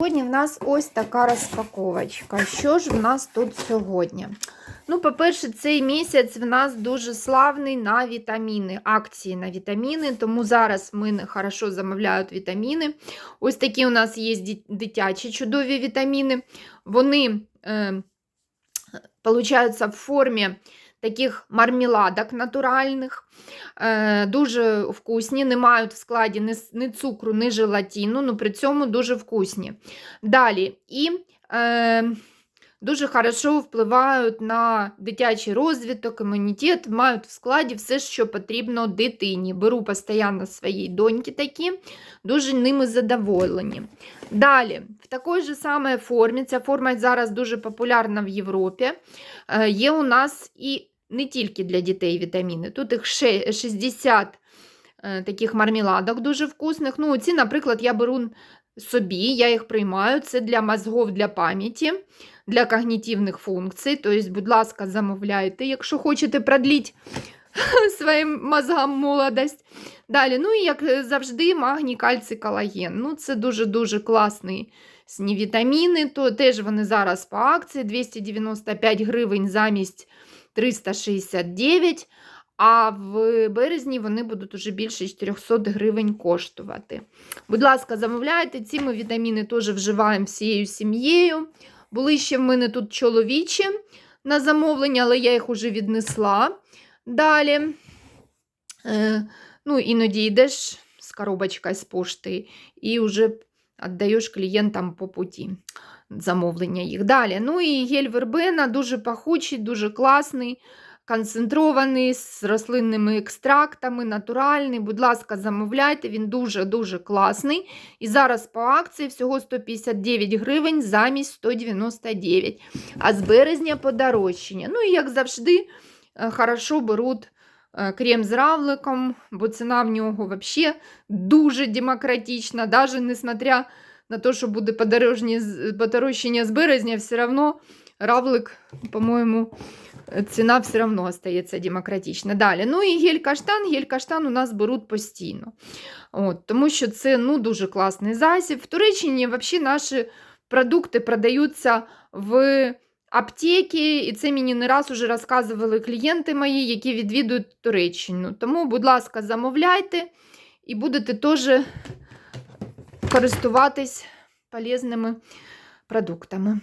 Сьогодні в нас ось така розпаковочка. Що ж в нас тут сьогодні? Ну, по-перше, цей місяць в нас дуже славний на вітаміни, акції на вітаміни, тому зараз мене хорошо замовляють вітаміни. Ось такі у нас є дитячі чудові вітаміни. Вони е, в формі таких мармеладок натуральних. Е, дуже вкусні, не мають в складі ні, ні цукру, ні желатину, але при цьому дуже вкусні. Далі, і е, дуже хорошо впливають на дитячий розвиток, імунітет, мають в складі все, що потрібно дитині. Беру постійно своїй доньки такі, дуже ними задоволені. Далі, в такій же самій формі, ця форма зараз дуже популярна в Європі. Е, Є у нас і не тільки для дітей вітаміни. Тут їх 60 е, таких мармеладок дуже вкусних. Ну, ці, наприклад, я беру собі, я їх приймаю. Це для мозгов, для пам'яті, для когнітивних функцій. Тобто, будь ласка, замовляйте, якщо хочете продліть своїм мозгам молодость. Далі, ну і як завжди, магній, кальцій, колаген. Ну, це дуже-дуже класний вітаміни, то теж вони зараз по акції 295 гривень замість 369, а в березні вони будуть уже більше 400 гривень коштувати. Будь ласка, замовляйте, ці ми вітаміни теж вживаємо всією сім'єю. Були ще в мене тут чоловічі на замовлення, але я їх уже віднесла. Далі. Е, ну, іноді йдеш з коробочкою з пошти і вже віддаєш клієнтам по путі замовлення їх. Далі. Ну і гель вербена дуже пахучий, дуже класний, концентрований, з рослинними екстрактами, натуральний. Будь ласка, замовляйте, він дуже-дуже класний. І зараз по акції всього 159 гривень замість 199. А з березня подорожчання. Ну і як завжди, е, хорошо беруть е, крем з равликом, бо ціна в нього взагалі дуже демократична, навіть несмотря на те, що буде подорожчання з березня, все одно равлик, по-моєму, ціна все одно остається демократична. Далі. Ну і гель-каштан. Гель-каштан у нас беруть постійно. От, тому що це ну, дуже класний засіб. В Туреччині взагалі наші продукти продаються в аптеки, і це мені не раз уже розказували клієнти мої, які відвідують Туреччину. Тому, будь ласка, замовляйте і будете теж користуватись полезними продуктами.